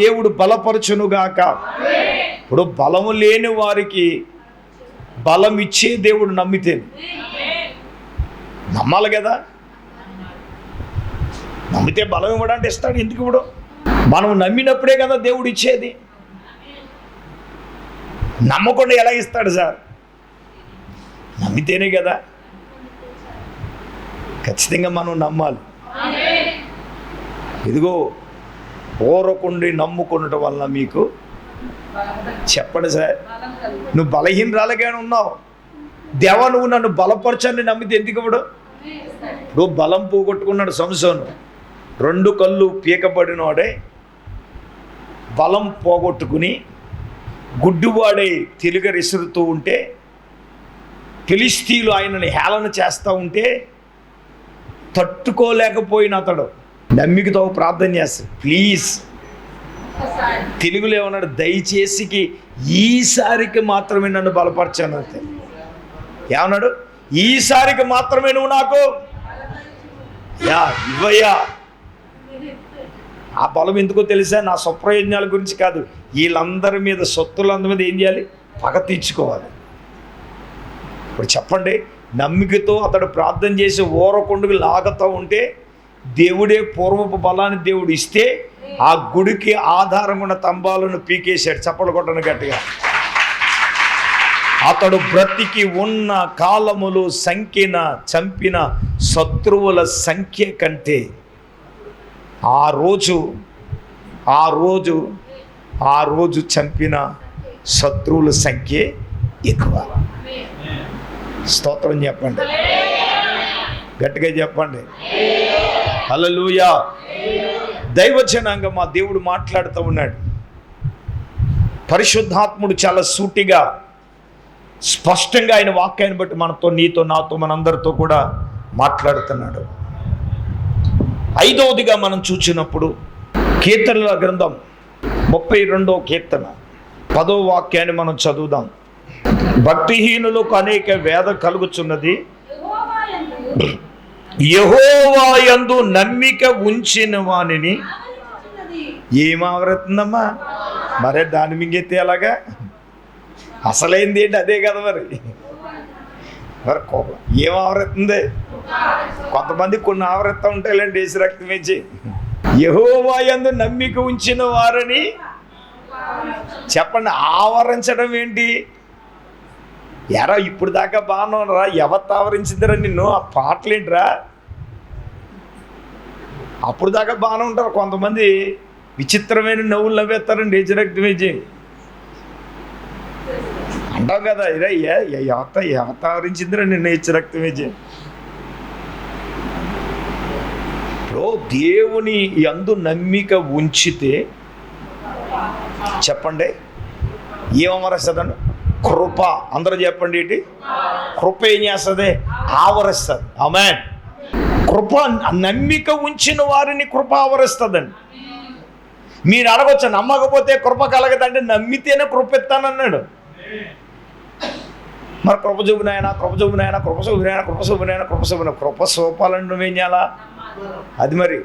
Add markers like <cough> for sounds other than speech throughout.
దేవుడు బలపరచునుగాక. ఇప్పుడు బలము లేని వారికి బలం ఇచ్చే దేవుడు నమ్మితే నమ్మాలి కదా? నమ్మితే బలం ఇవ్వడానికి ఇస్తాడు ఎందుకు ఇవ్వడు? మనం నమ్మినప్పుడే కదా దేవుడు ఇచ్చేది. నమ్మకుండా ఎలా ఇస్తాడు సార్? నమ్మితేనే కదా. ఖచ్చితంగా మనం నమ్మాలి. ఇదిగో ఊరకుండి నమ్ముకునటం వల్ల మీకు చెప్పండి సార్. నువ్వు బలహీనరాలుగానే ఉన్నావు. దేవా నువ్వు నన్ను బలపరచని నమ్మితే ఎందుకు ఇప్పుడు ఇప్పుడు బలం పోగొట్టుకున్నాడు సంసోను. రెండు కళ్ళు పీకబడినోడే బలం పోగొట్టుకుని గుడ్డువాడై తెలుగరిసురుతూ ఉంటే ఫిలిస్తీన్లు ఆయనని హేళన చేస్తూ ఉంటే తట్టుకోలేకపోయిన అతడు. నమ్మికతో ప్రార్థన చేస్తాడు ప్లీజ్. తెలుగులో ఏమన్నాడు? దయచేసికి ఈసారికి మాత్రమే నన్ను బలపరచాను అంతే. ఏమన్నాడు? ఈసారికి మాత్రమే నువ్వు నాకు యా ఇవ్వయ్యా. ఆ బలం ఎందుకో తెలుసా? నా స్వప్రయోజనాల గురించి కాదు. వీళ్ళందరి మీద సొత్తులందరి మీద ఏం చేయాలి? పగ తీర్చుకోవాలి. ఇప్పుడు చెప్పండి. నమ్మికతో అతడు ప్రార్థన చేసి ఓరకొండకు లాగుతూ ఉంటే దేవుడే పూర్వపు బలాన్ని దేవుడు ఇస్తే ఆ గుడికి ఆధారం ఉన్న తంబాలను పీకేశాడు చప్పలు కొట్టను గట్టిగా. అతడు బ్రతికి ఉన్న కాలములు సంఖ్యన చంపిన శత్రువుల సంఖ్య కంటే ఆ రోజు ఆ రోజు ఆ రోజు చంపిన శత్రువుల సంఖ్య ఎక్కువ. స్తోత్రం చెప్పండి. గట్టిగా చెప్పండి. హలలుయా దైవజనాంగం మా దేవుడు మాట్లాడుతూ ఉన్నాడు. పరిశుద్ధాత్ముడు చాలా సూటిగా స్పష్టంగా ఆయన వాక్యాన్ని బట్టి మనతో నీతో నాతో మనందరితో కూడా మాట్లాడుతున్నాడు. ఐదవదిగా మనం చూసినప్పుడు కీర్తనల గ్రంథం ముప్పై రెండో కీర్తన పదో వాక్యాన్ని మనం చదువుదాం. భక్తిహీనులకు అనేక వేద కలుగుచున్నది. యహోవాయందు నమ్మిక ఉంచిన వాణిని ఏమావరుతుందమ్మా? మరే దాని మింగెత్తే ఎలాగా? అసలైంది ఏంటి అదే కదా మరి? మరి కోపం. ఏం ఆవరెత్తుంది కొంతమంది కొన్ని ఆవరెత్తా ఉంటాయిలేండి వేసి రక్తం వేసి యహోవాయందు నమ్మిక ఉంచిన వారని చెప్పండి ఆవరించడం ఏంటి? ఎరా ఇప్పుడు దాకా బాగానే రా ఎవరు ఆవరించిందిరా నిన్ను? ఆ పాటలేంట్రా? అప్పుడు దాకా బాగానే ఉంటారు కొంతమంది. విచిత్రమైన నవ్వులు నవ్వేస్తారండి ఏజరక్తం వేసి అంటాం కదా ఇరా ఎవత ఎవత ఆవరించిందిరా నిన్ను ఇచ్చి రక్తం ఇప్పుడు దేవుని యందు నమ్మిక ఉంచితే చెప్పండి. ఏమరస్తుందండి కృప. అందరూ చెప్పండి ఏంటి? కృప ఏం చేస్తుంది? ఆవరిస్తుంది. ఆమె కృప నమ్మిక ఉంచిన వారిని కృప ఆవరిస్తుందండి. మీరు అడగొచ్చు నమ్మకపోతే కృప కలగదంటే నమ్మితేనే కృప ఇస్తానన్నాడు. మరి కృప చూపునాయన? కృప చూపునాయన? కృప చూపునాయన? కృప చూపునాయన? కృప చూపున కృప సోపాలని నువ్వేం చేయాలా? అది మరి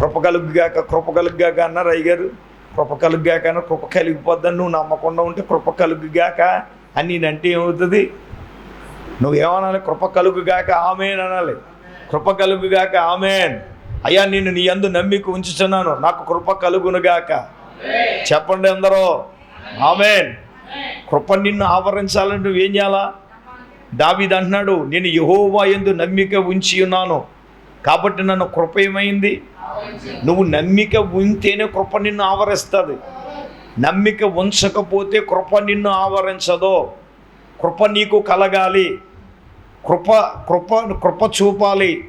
కృప కలుగుగాక కృప కలుగుగాక అన్నారు అయ్యగారు. కృప కలుగ్గాక కృప కలిగిపోద్దని నువ్వు నమ్మకుండా ఉంటే కృప కలుగుగాక. అని నేనంటే ఏమవుతుంది? నువ్వేమనాలి కృప కలుగుగాక ఆమెన్ అనాలి. కృప కలుగుగాక ఆమెన్. అయ్యా నేను నీ అందు నమ్మిక ఉంచుతున్నాను నాకు కృప కలుగునుగాక. చెప్పండి అందరూ. ఆమెన్. కృప నిన్ను ఆవరించాలంటే నువ్వేం చేయాలా? దావిది అంటున్నాడు నేను యహోవా ఎందు నమ్మిక ఉంచి ఉన్నాను కాబట్టి నన్ను కృప ఏమైంది నువ్వు నమ్మిక ఉంటేనే కృప నిన్ను ఆవరిస్తుంది. నమ్మిక ఉంచకపోతే కృప నిన్ను ఆవరించదు. కృప నీకు కలగాలి. కృప కృప కృప చూపాలి.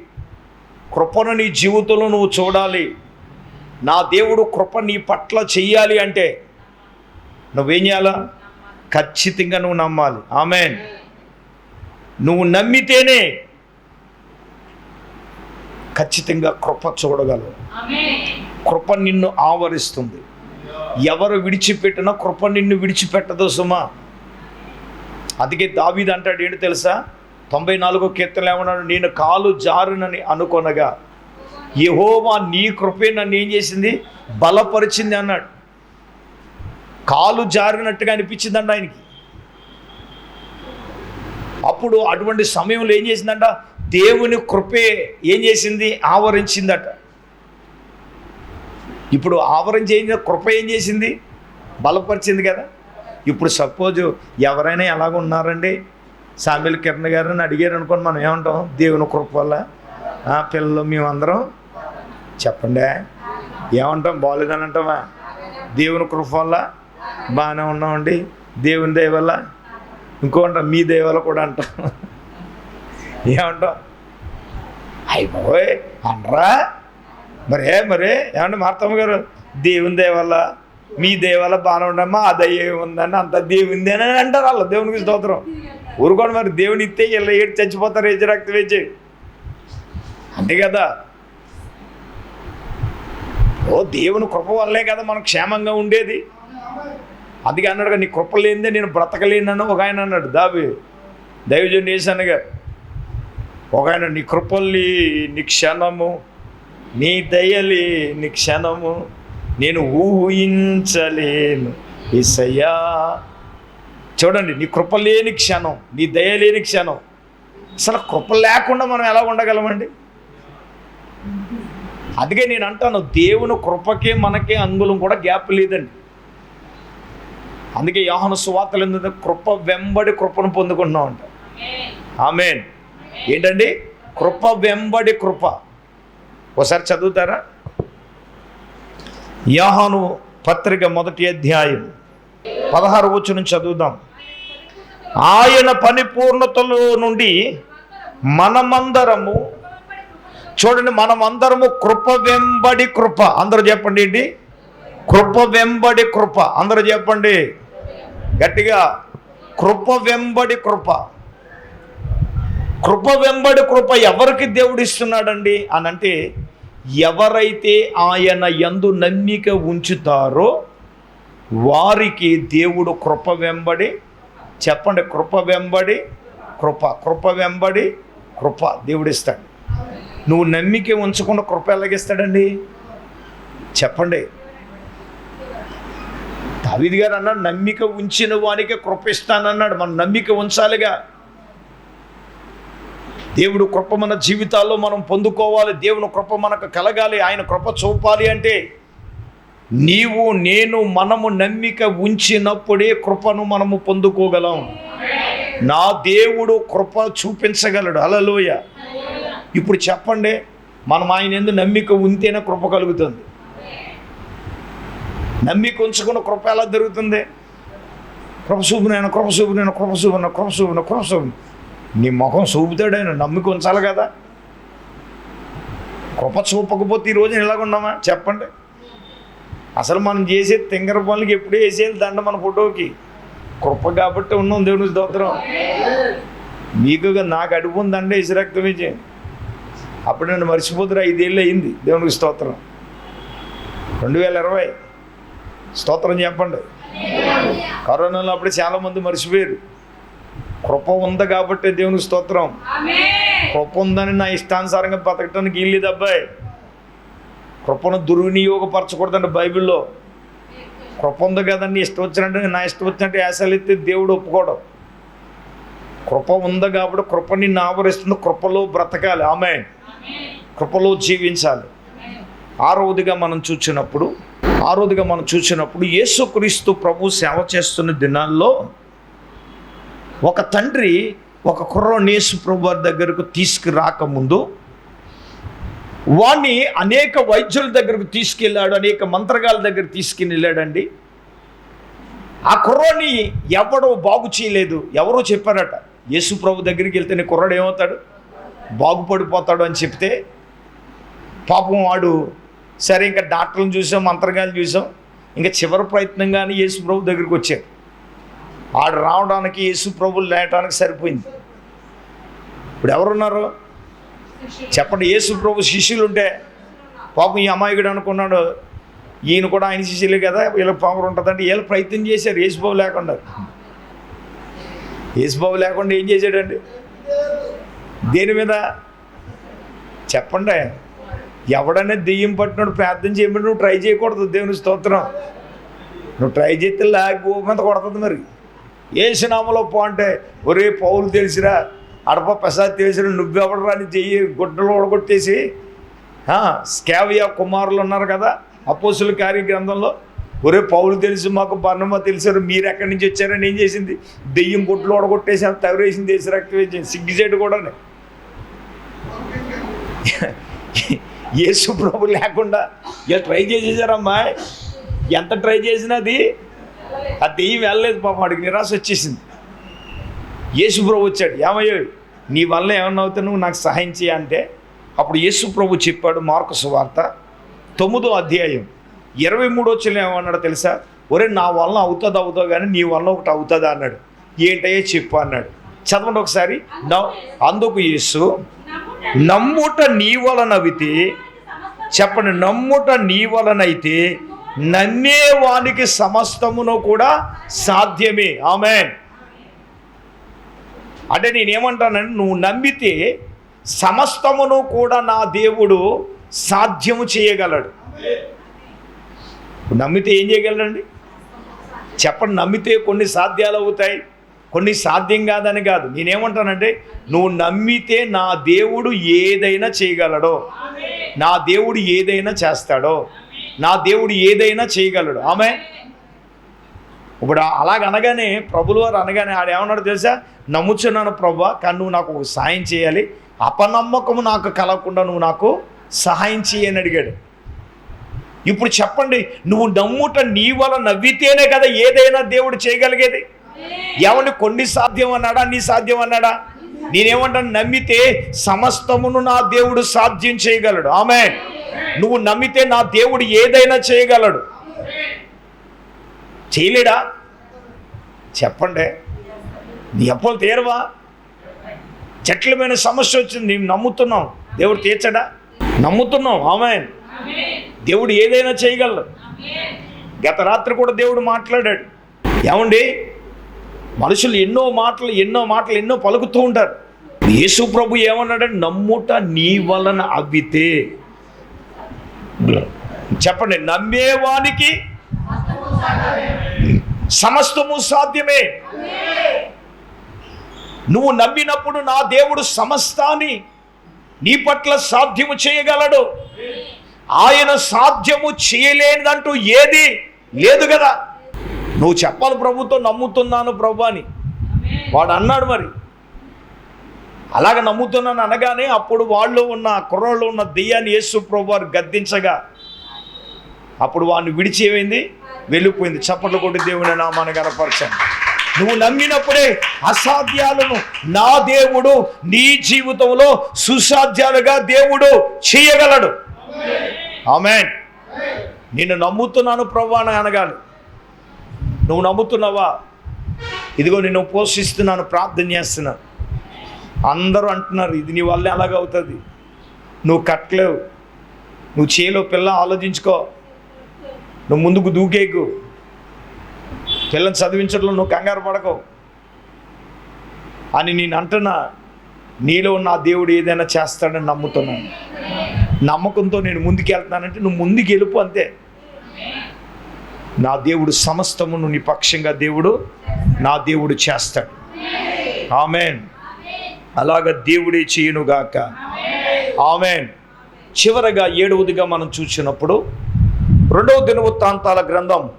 కృపను నీ జీవితంలో నువ్వు చూడాలి. నా దేవుడు కృప నీ పట్ల చెయ్యాలి అంటే నువ్వేం చేయాలా? ఖచ్చితంగా నువ్వు నమ్మాలి. ఆమెన్. నువ్వు నమ్మితేనే ఖచ్చితంగా కృప చూడగలవు. కృప నిన్ను ఆవరిస్తుంది. ఎవరు విడిచిపెట్టినా కృప నిన్ను విడిచిపెట్టదు సుమా. అందుకే దావీద్ అంటాడు ఏంటి తెలుసా? తొంభై నాలుగో కీర్తనలు ఏమన్నాడు? నేను కాలు జారునని అనుకొనగా యెహోవా నీ కృపే నన్ను ఏం చేసింది? బలపరిచింది అన్నాడు. కాలు జారినట్టుగా అనిపించిందంట ఆయనకి. అప్పుడు అటువంటి సమయంలో ఏం చేసిందంట? దేవుని కృపే ఏం చేసింది? ఆవరించిందట. ఇప్పుడు ఆవరించిన కృప ఏం చేసింది? బలపరిచింది కదా. ఇప్పుడు సపోజ్ ఎవరైనా ఎలాగ ఉన్నారండి? సామిల్ కిరణ్ గారిని అడిగారు అనుకోండి మనం ఏమంటాం? దేవుని కృప వల్ల. ఆ, పిల్లలు మేమందరం చెప్పండి. ఏమంటాం? బాగోలేదని అంటామా? దేవుని కృప వల్ల బాగానే ఉన్నామండి. దేవుని దయ వల్ల. ఇంకో అంటాం మీ దయ వల్ల కూడా అంటాం. ఏమంటాం అయిపోయి అనరా మరే మరే ఏమంటే మార్తమ్మ గారు? దేవుని దయవల్ల మీ దయవల్ల బాగానే ఉండమ్మా ఆ దయ ఉందని అంత దేవుంది అని అంటారు వాళ్ళు దేవునికి స్తోత్రం. ఊరుకోండి మరి దేవుని ఇస్తే ఇలా ఏడు చచ్చిపోతారు ఏచి రక్తం వేచి. అంతే కదా? ఓ దేవుని కృప వల్లే కదా మనం క్షేమంగా ఉండేది. అందుకే అన్నాడు నీ కృప లేనిదే నేను బ్రతకలేనని ఒక ఆయన అన్నాడు దావి దైవజన్ చేశాను గారు ఒక ఆయన నీ కృపల్లి నీ క్షణము నీ దయలి నీ క్షణము నేను ఊహించలేను. ఇసయ్యా చూడండి నీ కృప లేని క్షణం నీ దయ లేని క్షణం. అసలు కృప లేకుండా మనం ఎలా ఉండగలమండి? అందుకే నేను అంటాను దేవుని కృపకే మనకే అంగుళం కూడా గ్యాప్ లేదండి. అందుకే యోహన సువార్తలు ఎందుకంటే కృప వెంబడి కృపను పొందుకుంటున్నాం అంట. ఆమెన్. ఏంటండి? కృప వెంబడి కృప. ఒకసారి చదువుతారా? యాహాను పత్రిక మొదటి అధ్యాయం పదహారు వచ్చిన చదువుదాం. ఆయన పరిపూర్ణతలో నుండి మనమందరము చూడండి మనమందరము కృప వెంబడి కృప. అందరూ చెప్పండి ఏంటి? కృప వెంబడి కృప. అందరూ చెప్పండి. గట్టిగా కృప వెంబడి కృప. కృప వెంబడి కృప ఎవరికి దేవుడు ఇస్తున్నాడండి అని అంటే ఎవరైతే ఆయన ఎందు నమ్మిక ఉంచుతారో వారికి దేవుడు కృప వెంబడి చెప్పండి కృప వెంబడి కృప కృప వెంబడి కృప దేవుడిస్తాడు. నువ్వు నమ్మిక ఉంచకుండా కృప ఎలాగిస్తాడండి? చెప్పండి. దావిది గారు అన్నాడు నమ్మిక ఉంచిన వానికి కృప ఇస్తానన్నాడు. మనం నమ్మిక ఉంచాలిగా. దేవుడు కృప మన జీవితాల్లో మనం పొందుకోవాలి. దేవుని కృప మనకు కలగాలి. ఆయన కృప చూపాలి అంటే నీవు నేను మనము నమ్మిక ఉంచినప్పుడే కృపను మనము పొందుకోగలం. నా దేవుడు కృప చూపించగలడు. అలలోయ ఇప్పుడు చెప్పండి మనం ఆయన ఎందు నమ్మిక ఉంటేనే కృప కలుగుతుంది. నమ్మిక ఉంచుకున్న కృప ఎలా జరుగుతుంది కృప చూపునైనా కృప చూపునైనా కృప కృప కృప నీ ముఖం చూపుతాడు ఆయన నమ్మికి ఉంచాలి కదా. కృప చూపకపోతే ఈ రోజున ఎలాగున్నామా చెప్పండి. అసలు మనం చేసే తింగర పనులకి ఎప్పుడూ వేసేది దండ మన ఫోటోకి. కృప కాబట్టి ఉన్నాం దేవుని స్తోత్రం. మీకు నాకు అడుపు ఉందండి ఇసురక్తం ఇచ్చే. అప్పుడు నన్ను మర్చిపోతున్నా ఐదేళ్ళు అయింది దేవునికి స్తోత్రం. రెండు వేల ఇరవై. స్తోత్రం చెప్పండి. కరోనాలో అప్పుడు చాలామంది మర్చిపోయారు. కృప ఉంది కాబట్టి దేవునికి స్తోత్రం. కృప ఉందని నా ఇష్టానుసారంగా బతకటానికి వీల్లేదు అబ్బాయి. కృపను దుర్వినియోగపరచకూడదండి బైబిల్లో. కృప ఉంది కదండి ఇష్టం వచ్చినట్టు నా ఇష్టం వచ్చినట్టు యాసలు ఎత్తే దేవుడు ఒప్పుకోవడం కృప ఉంది కాబట్టి కృప నిన్ను ఆవరిస్తుంది కృపలో బ్రతకాలి. ఆమె కృపలో జీవించాలి. ఆరోదిగా మనం చూసినప్పుడు ఆరోదిగా మనం చూసినప్పుడు యేసుక్రీస్తు ప్రభు సేవ చేస్తున్న దినాల్లో ఒక తండ్రి ఒక కుర్రోనేసు ప్రభు దగ్గరకు తీసుకురాకముందు వాణ్ణి అనేక వైద్యుల దగ్గరకు తీసుకెళ్ళాడు అనేక మంత్రగాల దగ్గర తీసుకుని వెళ్ళాడండి ఆ కుర్రోని ఎవడో బాగు చేయలేదు. ఎవరో చెప్పారట యేసు ప్రభు దగ్గరికి వెళ్తేనే కుర్రాడు ఏమవుతాడు? బాగుపడిపోతాడు అని చెప్తే పాపం వాడు సరే ఇంకా డాక్టర్లను చూసాం మంత్రగాలు చూసాం ఇంకా చివరి ప్రయత్నంగానే యేసు ప్రభు దగ్గరికి వచ్చాడు. ఆడు రావడానికి యేసు ప్రభులు లేయటానికి సరిపోయింది. ఇప్పుడు ఎవరున్నారు? చెప్పండి యేసు ప్రభు శిష్యులు ఉంటే పాపం ఈ అమాయకుడు అనుకున్నాడు. ఈయన కూడా ఆయన శిష్యులే కదా వీళ్ళకి పవర్ ఉంటుందంటే వీళ్ళు ప్రయత్నం చేశారు యేసుబాబు లేకుండా. యేసుబాబు లేకుండా ఏం చేశాడండి? దేని మీద? చెప్పండి. ఎవడనే దెయ్యం పట్టినాడు ప్రార్థన చేయమని నువ్వు ట్రై చేయకూడదు దేవుని స్తోత్రం. నువ్వు ట్రై చేస్తే లాగి మీద కొడుతుంది మరి. ఏసునామలో పో అంటే ఒరే పౌలు తెలిసిరా అడప ప్రసాద్ తెలిసిరా నువ్వెవడరాని చెయ్యి గుడ్డలు ఓడగొట్టేసి స్కావియా కుమారులు ఉన్నారు కదా అపోసుల కార్య గ్రంథంలో. ఒరే పౌలు తెలుసు మాకు బర్ణమ్మ తెలిసారు మీరు ఎక్కడి నుంచి వచ్చారని ఏం చేసింది? దెయ్యం గుడ్లు ఓడగొట్టేసి అంత తవరేసింది వేసి రక్తం వేసింది సిగ్గుచేటు కూడా <laughs> యేసు ప్రభు లేకుండా ఇలా ట్రై చేసేసారమ్మా. ఎంత ట్రై చేసినా అది ఆ దెయ్యం వెళ్ళలేదు పాపం వాడికి నిరాశ వచ్చేసింది. యేసు ప్రభు వచ్చాడు. ఏమయ్యో నీ వల్ల ఏమన్నా అవుతా నువ్వు నాకు సహాయం చేయంటే అప్పుడు యేసు ప్రభు చెప్పాడు మార్కు సువార్త తొమ్మిదో అధ్యాయం. ఇరవై మూడో చెల్లి ఏమన్నాడు తెలుసా? ఒరే నా వల్ల అవుతుంది అవుతావు కానీ నీ వల్ల ఒకటి అవుతుందా అన్నాడు. ఏంటయ్యే చెప్పు అన్నాడు. చదవండి ఒకసారి. నవ్- అందుకు యేసు నమ్ముట నీ వలనవితే చెప్పండి నమ్ముట నీ వలనైతే నమ్మే వానికి సమస్తమును కూడా సాధ్యమే. ఆమె అంటే నేనేమంటానంటే నువ్వు నమ్మితే సమస్తమును కూడా నా దేవుడు సాధ్యము చేయగలడు. నమ్మితే ఏం చేయగలడండి? చెప్పండి నమ్మితే కొన్ని సాధ్యాలు అవుతాయి కొన్ని సాధ్యం కాదని కాదు. నేనేమంటానంటే నువ్వు నమ్మితే నా దేవుడు ఏదైనా చేయగలడో నా దేవుడు ఏదైనా చేస్తాడో నా దేవుడు ఏదైనా చేయగలడు. ఆమె ఇప్పుడు అలాగ అనగానే ప్రభులు వారు అనగానే ఆడు ఏమన్నాడు తెలుసా? నమ్ముచున్నాను ప్రభు కానీ నువ్వు నాకు ఒక సాయం చేయాలి. అపనమ్మకము నాకు కలగకుండా నువ్వు నాకు సహాయం చేయని అడిగాడు. ఇప్పుడు చెప్పండి నువ్వు నమ్ముట నీ వల్ల నవ్వితేనే కదా ఏదైనా దేవుడు చేయగలిగేది? ఎవరిని కొన్ని సాధ్యం అన్నాడా? నీ సాధ్యం అన్నాడా? నేనేమంటాను నమ్మితే సమస్తమును నా దేవుడు సాధ్యం చేయగలడు. ఆమె నువ్వు నమ్మితే నా దేవుడు ఏదైనా చేయగలడు. చేయలేడా? చెప్పండి. నీ అప్పులు తీరవా? జట్లమైన సమస్య వచ్చింది. నేను నమ్ముతున్నాం దేవుడు తీర్చడా? నమ్ముతున్నాం ఆమె దేవుడు ఏదైనా చేయగలడు. గత రాత్రి కూడా దేవుడు మాట్లాడాడు. ఏమండి? మనుషులు ఎన్నో మాటలు ఎన్నో మాటలు ఎన్నో పలుకుతూ ఉంటారు. యేసు ప్రభు ఏమన్నాడంటే నమ్ముట నీ వలన అవ్వితే చెప్పండి నమ్మేవానికి సమస్తము సాధ్యమే. నువ్వు నమ్మినప్పుడు నా దేవుడు సమస్తాన్ని నీ పట్ల సాధ్యము చేయగలడు. ఆయన సాధ్యము చేయలేనిదంటూ ఏది లేదు కదా. నువ్వు చెప్పాలి ప్రభుత్వం నమ్ముతున్నాను ప్రభు అని. వాడు అన్నాడు మరి. అలాగ నమ్ముతున్నాను అనగానే అప్పుడు వాళ్ళు ఉన్న కుర్రలో ఉన్న దెయ్యాన్ని యేసు ప్రభు వారు గద్దించగా అప్పుడు వాడిని విడిచి ఏమైంది? వెళ్ళిపోయింది. చప్పట్లు కొట్టి దేవుని నామాన్ని కనపరచండి నువ్వు నమ్మినప్పుడే అసాధ్యాలను నా దేవుడు నీ జీవితంలో సుసాధ్యాలుగా దేవుడు చేయగలడు. ఆమెన్. నిన్ను నమ్ముతున్నాను ప్రవ్వాణ అనగాలి. నువ్వు నమ్ముతున్నావా? ఇదిగో నిన్ను పోషిస్తున్నాను ప్రార్థన చేస్తున్నాను. అందరూ అంటున్నారు ఇది నీ వల్ల ఎలాగవుతుంది నువ్వు కట్టలేవు. నువ్వు చేలో పిల్ల ఆలోచించుకో. నువ్వు ముందుకు దూకేకు. పిల్లని చదివించడంలో నువ్వు కంగారు పడకవు అని నేను అంటున్నా నీలో ఉన్న ఆ దేవుడు ఏదైనా చేస్తాడని నమ్ముతున్నాను. నమ్మకంతో నేను ముందుకు వెళ్తానంటే నువ్వు ముందుకు వెళ్ళిపో అంతే. నా దేవుడు సమస్తమును నీ పక్షంగా దేవుడు నా దేవుడు చేస్తాడు. ఆమెన్. అలాగ దేవుడే చేయనుగాక. ఆమెన్. చివరగా ఏడవదిగా మనం చూసినప్పుడు రెండవ దినవృత్తాంతాల గ్రంథం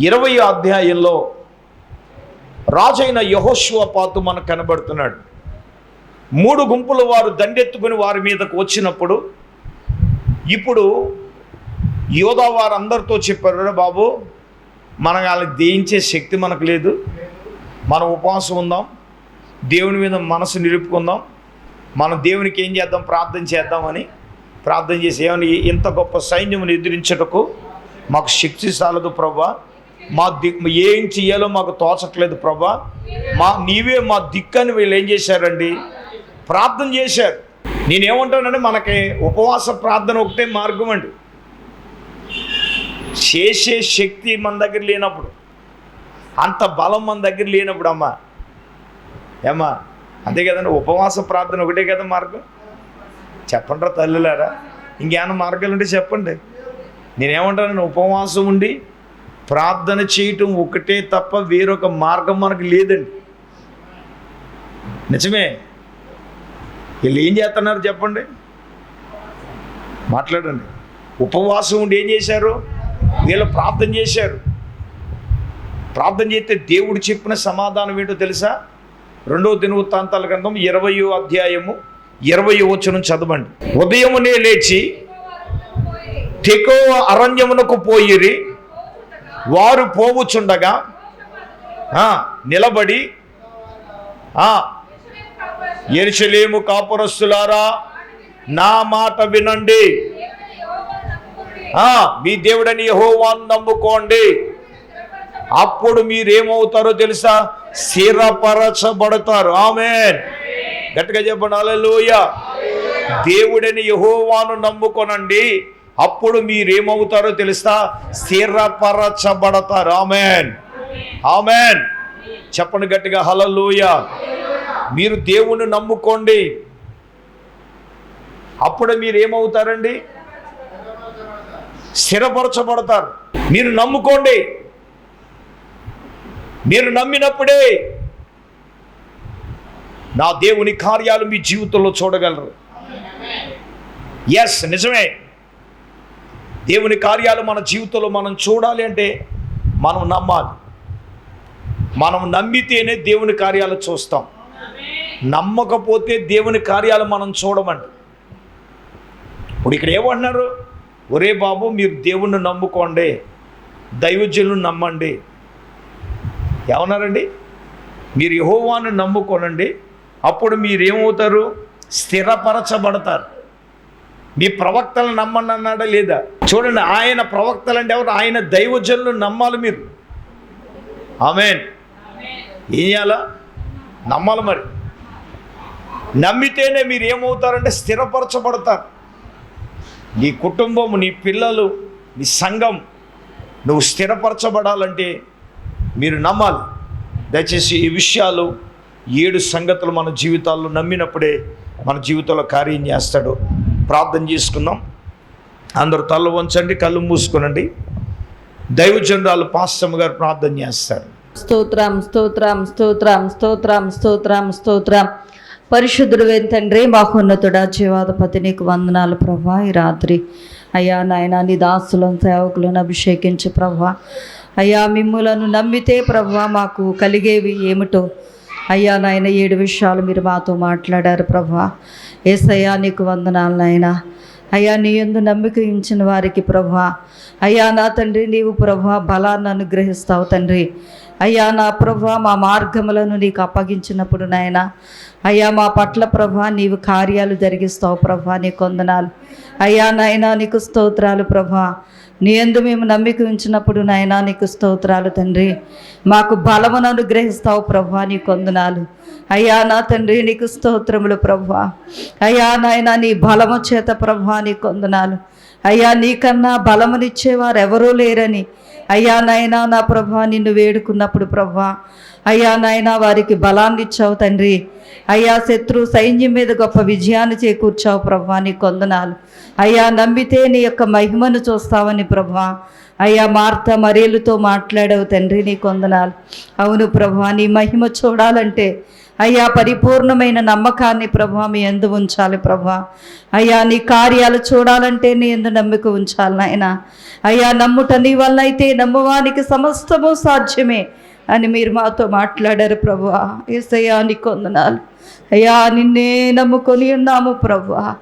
ఇరవై అధ్యాయంలో రాజైన యహోశ్వ పాతు మనకు కనబడుతున్నాడు. మూడు గుంపుల వారు దండెత్తుకుని వారి మీదకు వచ్చినప్పుడు ఇప్పుడు యోధా వారందరితో చెప్పారు బాబు మనం వాళ్ళకి దేయించే శక్తి మనకు లేదు. మనం ఉపవాసం ఉందాం. దేవుని మీద మనసు నిలుపుకుందాం. మనం దేవునికి ఏం చేద్దాం? ప్రార్థన చేద్దామని ప్రార్థన చేసి ఏమని? ఇంత గొప్ప సైన్యమును ఎదిరించటకు మాకు శక్తి సాలదు ప్రభా. మా దిక్ ఏం చెయ్యాలో మాకు తోచట్లేదు ప్రభా. మా నీవే మా దిక్కని వీళ్ళు ఏం చేశారండి? ప్రార్థన చేశారు. నేనేమంటానంటే మనకి ఉపవాస ప్రార్థన ఒకటే మార్గం అండి. చేసే శక్తి మన దగ్గర లేనప్పుడు అంత బలం మన దగ్గర లేనప్పుడు అమ్మా ఏమా అంతే కదండి ఉపవాస ప్రార్థన ఒకటే కదా మార్గం? చెప్పండ్రా తల్లులారా ఇంకేమైనా మార్గాలు ఉంటే చెప్పండి. నేనేమంటాను ఉపవాసం ఉండి ప్రార్థన చేయటం ఒకటే తప్ప వేరొక మార్గం మనకు లేదండి. నిజమే? వీళ్ళు ఏం చేస్తున్నారు చెప్పండి? మాట్లాడండి. ఉపవాసం ఉండి ఏం చేశారు? వీళ్ళు ప్రార్థన చేశారు. ప్రార్థన చేస్తే దేవుడు చెప్పిన సమాధానం ఏంటో తెలుసా? రెండవ దినవృత్తాంతాల గ్రంథం ఇరవయో అధ్యాయము ఇరవయో వచనం చదవండి. ఉదయమునే లేచి టెకో అరణ్యమునకు పోయిరి. వారు పోవుచుండగా నిలబడి ఎరుసలేము కాపురస్తులారా నా మాట వినండి. మీ దేవుడని యహోవాన్ నమ్ముకోండి. అప్పుడు మీరేమవుతారో తెలుసా? స్థిరపరచబడతారు ఆమె గట్టిగా చెప్పండి లోయ దేవుడని యహోవాను నమ్ముకొనండి. అప్పుడు మీరేమవుతారో తెలుసా? స్థిరపరచబడతారు ఆమెన్. ఆమెన్. చెప్పండి గట్టిగా హలలోయ మీరు దేవుణ్ణి నమ్ముకోండి. అప్పుడు మీరు ఏమవుతారండి స్థిరపరచబడతారు మీరు నమ్ముకోండి. మీరు నమ్మినప్పుడే నా దేవుని కార్యాలు మీ జీవితంలో చూడగలరు. ఎస్ నిజమే. దేవుని కార్యాలు మన జీవితంలో మనం చూడాలి అంటే మనం నమ్మాలి. మనం నమ్మితేనే దేవుని కార్యాలు చూస్తాం. నమ్మకపోతే దేవుని కార్యాలు మనం చూడమండి. ఇప్పుడు ఇక్కడ ఏమంటున్నారు? ఒరే బాబు మీరు దేవుణ్ణి నమ్ముకోండి. దైవజనులను నమ్మండి. ఏమన్నారండి? మీరు యహోవాను నమ్ముకోనండి అప్పుడు మీరు ఏమవుతారు స్థిరపరచబడతారు. మీ ప్రవక్తలను నమ్మండి అన్నాడా లేదా? చూడండి ఆయన ప్రవక్తలు అంటే ఎవరు? ఆయన దైవజనులు నమ్మాలి మీరు. ఆమెన్. ఏం చేయాలా? నమ్మాలి మరి. నమ్మితేనే మీరు ఏమవుతారంటే స్థిరపరచబడతారు. నీ కుటుంబం నీ పిల్లలు నీ సంఘం నువ్వు స్థిరపరచబడాలంటే మీరు నమ్మాలి. దయచేసి ఈ విషయాలు ఏడు సంగతులు మన జీవితాల్లో నమ్మినప్పుడే మన జీవితంలో కార్యం చేస్తాడు. ప్రార్థన చేసుకుందాం. అందరూ తల్ల వంచండి కళ్ళు మూసుకునండి. దైవజనురాలు పాస్టమ్ గారు ప్రార్థన చేస్తారు. స్తోత్రం స్తోత్రం స్తోత్రం స్తోత్రం స్తోత్రం స్తోత్రం. పరిశుద్ధుడు తండ్రి మహోన్నతుడా జీవాధిపతి నీకు వందనాలు ప్రభా. ఈ రాత్రి అయ్యా నాయన నీ దాసులను సేవకులను అభిషేకించి ప్రభా. అయ్యా మిమ్ములను నమ్మితే ప్రభా మాకు కలిగేవి ఏమిటో? అయ్యా నాయన ఏడు విషయాలు మీరు మాతో మాట్లాడారు ప్రభా ఏసయ్యా నీకు వందనాలు నాయనా. అయ్యా నీ ఎందు నమ్మిక ఉంచిన వారికి ప్రభా అయ్యా నా తండ్రి నీవు ప్రభా బలాన్ని అనుగ్రహిస్తావు తండ్రి. అయ్యా నా ప్రభా మా మార్గములను నీకు అప్పగించినప్పుడు నాయన. అయ్యా మా పట్ల ప్రభా నీవు కార్యాలు జరిగిస్తావు ప్రభా నీ కొందనాలు అయ్యా నాయన నీకు స్తోత్రాలు ప్రభా నీ ఎందు మేము నమ్మిక ఉంచినప్పుడు నాయన నీకు స్తోత్రాలు తండ్రి. మాకు బలమును అనుగ్రహిస్తావు ప్రభా నీ కొందనాలు. అయ్యా నా తండ్రి నీకు స్తోత్రములు ప్రభా అయ్యా నాయన నీ బలము చేత ప్రభా నీ కొందనాలు. అయ్యా నీకన్నా బలమునిచ్చేవారు ఎవరూ లేరని. అయ్యా నాయనా నా ప్రభా నిన్ను వేడుకున్నప్పుడు ప్రభా అయ్యా నాయనా వారికి బలాన్ని ఇచ్చావు తండ్రి. అయ్యా శత్రు సైన్యం మీద గొప్ప విజయాన్ని చేకూర్చావు ప్రభా నీ కొందనాలు. అయ్యా నమ్మితే నీ యొక్క మహిమను చూస్తావని ప్రభా. అయ్యా మార్త మరేలుతో మాట్లాడావు తండ్రి నీ కొందనాలు. అవును ప్రభా నీ మహిమ చూడాలంటే అయ్యా పరిపూర్ణమైన నమ్మకాన్ని ప్రభా మీ ఎందు ఉంచాలి ప్రభా. అయ్యా నీ కార్యాలు చూడాలంటే నీ ఎందు నమ్మిక ఉంచాలి నాయన. అయ్యా నమ్ముట నీ వల్ల అయితే నమ్మవానికి సమస్తము సాధ్యమే. అని మీరు మాతో మాట్లాడారు ప్రభా ఏసయ్యా నీకు వందనాలు అయ్యా నిన్నే నమ్ముకొని ఉన్నాము ప్రభా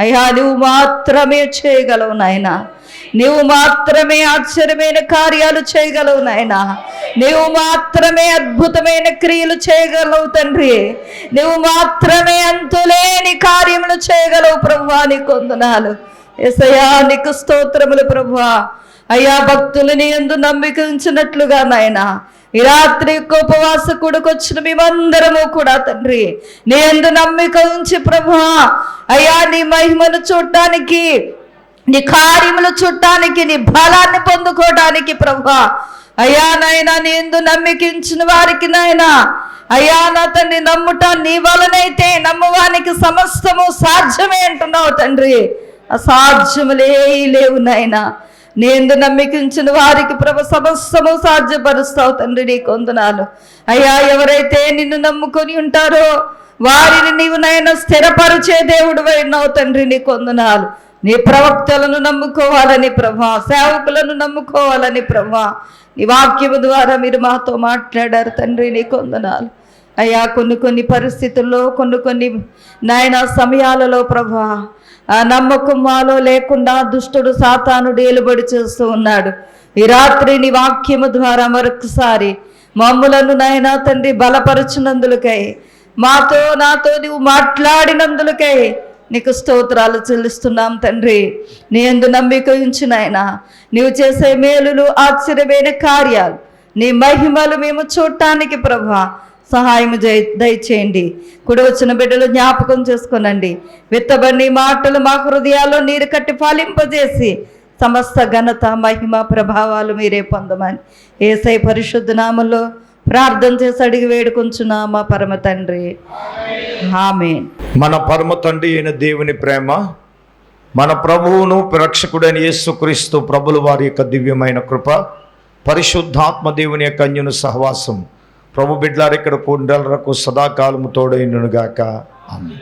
అయ్యా నువ్వు మాత్రమే చేయగలవు నాయనా. నీవు మాత్రమే ఆశ్చర్యమైన కార్యాలు చేయగలవు నాయనా. నీవు మాత్రమే అద్భుతమైన క్రియలు చేయగలవు తండ్రి. నువ్వు మాత్రమే అంతులేని కార్యములు చేయగలవు ప్రభా నీ వందనాలు ఎసయా నీకు స్తోత్రములు ప్రభా అయ్యా భక్తులని ఎందు నమ్మిక ఉంచినట్లుగా నాయనా. ఈ రాత్రి యొక్క ఉపవాస కూడుకొచ్చిన మేమందరము కూడా తండ్రి. నీ ఎందు నమ్మిక ఉంచి ప్రభా అయ్యా నీ మహిమను చూడటానికి నీ కార్యములు చుట్టానికి నీ బలాన్ని పొందుకోవడానికి ప్రభా అయ్యా నాయనా నీ ఎందు నమ్మికించిన వారికి నాయనా. అయ్యా నా తండ్రి నమ్ముట నీ వలనైతే నమ్మవానికి సమస్తము సాధ్యమే అంటున్నావు తండ్రి. అసాధ్యములే లేవు నాయనా. నేను నమ్మికించిన వారికి ప్రభ సమస్తము సాధ్యపరుస్తావు తండ్రి నీ కొందనాలు అయ్యా ఎవరైతే నిన్ను నమ్ముకొని ఉంటారో వారిని నీవు నాయన స్థిరపరిచే దేవుడు అయినావు తండ్రి నీ కొందనాలు నీ ప్రవక్తలను నమ్ముకోవాలని ప్రభా సేవకులను నమ్ముకోవాలని ప్రభా నీ వాక్యము ద్వారా మీరు మాతో మాట్లాడారు తండ్రి నీ కొందనాలు అయ్యా కొన్ని కొన్ని పరిస్థితుల్లో కొన్ని కొన్ని నాయన సమయాలలో ప్రభా ఆ నమ్మకం మాలో లేకుండా దుష్టుడు సాతానుడు ఏలుబడి చేస్తూ ఉన్నాడు. ఈ రాత్రి నీ వాక్యము ద్వారా మరొకసారి మమ్ములను నాయనా తండ్రి బలపరచినందులకై మాతో నాతో నువ్వు మాట్లాడినందులకై నీకు స్తోత్రాలు చెల్లిస్తున్నాం తండ్రి. నీ ఎందు నమ్మిక ఉంచు నాయనా. నీవు చేసే మేలులు ఆశ్చర్యమైన కార్యాలు. నీ మహిమలు మేము చూడటానికి ప్రభా సహాయం దయచేయండి. కుడి వచ్చిన బిడ్డలు జ్ఞాపకం చేసుకోనండి. విత్తబడి మాటలు మా హృదయాల్లో నీరు కట్టి ఫలింపజేసి సమస్త ఘనత మహిమ ప్రభావాలు మీరే పొందమని. ఏసై పరిశుద్ధ నామంలో ప్రార్థన చేసి అడిగి వేడుకొంచున్నామా పరమ తండ్రి. ఆమె మన పరమ తండ్రి అయిన దేవుని ప్రేమ మన ప్రభువును రక్షకుడైన యేసుక్రీస్తు ప్రభుల వారి యొక్క దివ్యమైన కృప పరిశుద్ధాత్మ దేవుని యొక్క అన్యుని సహవాసం ప్రభు బిడ్లారు ఇక్కడ కుండలకు సదాకాలము తోడైనగాక ఆమె